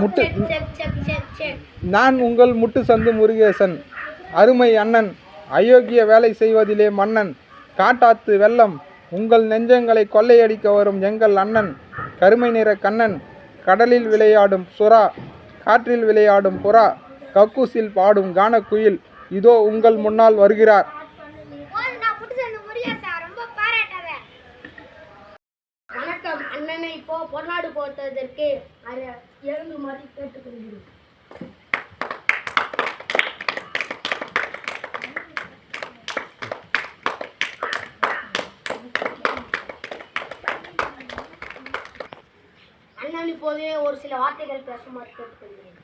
முட்டு- நான் உங்கள் முட்டு சந்து முருகேசன். அருமை அண்ணன் அயோக்கிய வேலை செய்வதிலே மன்னன். காட்டாத்து வெள்ளம் உங்கள் நெஞ்சங்களை கொள்ளையடிக்க வரும் எங்கள் அண்ணன். கருமை நிற கண்ணன் கடலில் விளையாடும் சுறா காற்றில் விளையாடும் புறா கக்கூசில் பாடும் கானக்குயில் இதோ உங்கள் முன்னால் வருகிறார். அண்ணனை இப்போ பொன்னாடு போட்டதற்கு எழுந்து மாதிரி கேட்டுக்கொள்கிறேன் அண்ணன் இப்போது ஒரு சில வார்த்தைகள் பேசுமாறு கேட்டுக்கொள்கிறேன்.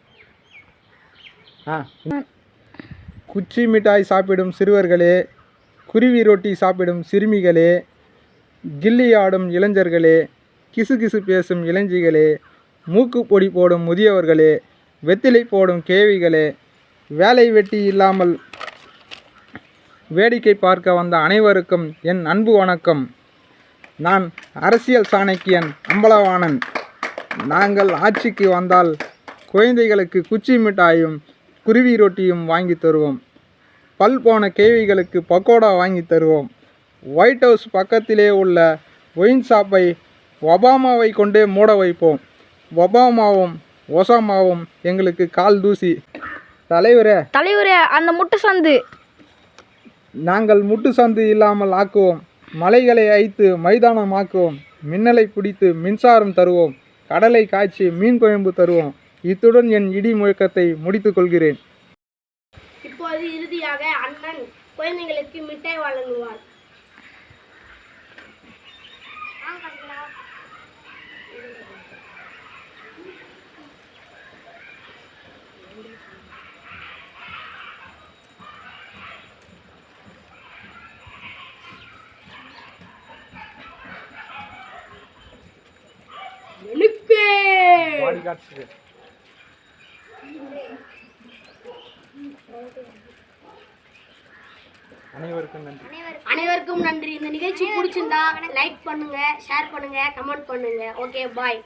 குச்சி மிட்டாய் சாப்பிடும் சிறுவர்களே குருவி ரொட்டி சாப்பிடும் சிறுமிகளே கில்லி ஆடும் இளைஞர்களே கிசுகிசு பேசும் இளைஞிகளே மூக்கு பொடி போடும் முதியவர்களே வெத்திலை போடும் கேவிகளே வேலை வெட்டி இல்லாமல் வேடிக்கை பார்க்க வந்த அனைவருக்கும் என் அன்பு வணக்கம். நான் அரசியல் சாணக்கியன் அம்பலவாணன். நாங்கள் ஆட்சிக்கு வந்தால் குழந்தைகளுக்கு குச்சி மிட்டாயும் குருவி ரொட்டியும் வாங்கி தருவோம். பல் போன கேவிகளுக்கு பக்கோடா வாங்கி தருவோம். ஒயிட் ஹவுஸ் பக்கத்திலே உள்ள ஒயின் ஷாப்பை ஒபாமாவை கொண்டே மூட வைப்போம். ஒபாமாவும் ஒசாமாவும் எங்களுக்கு கால் தூசி. தலைவரே. தலைவரே அந்த முட்டை சந்து. நாங்கள் முட்டு சந்து இல்லாமல் ஆக்குவோம். மலைகளை ஐத்து மைதானமாக்குவோம். மின்னலை பிடித்து மின்சாரம் தருவோம். கடலை காய்ச்சி மீன் குழம்பு தருவோம். இத்துடன் என் இடி முழக்கத்தை முடித்துக் கொள்கிறேன். இப்போது இறுதியாக அண்ணன் குழந்தைகளுக்கு மிட்டாய் வழங்குவார். அனைவருக்கும் நன்றி. அனைவருக்கும் நன்றி. இந்த நிகழ்ச்சி பிடிச்சிருந்தா லைக் பண்ணுங்க ஷேர் பண்ணுங்க கமெண்ட் பண்ணுங்க. Okay bye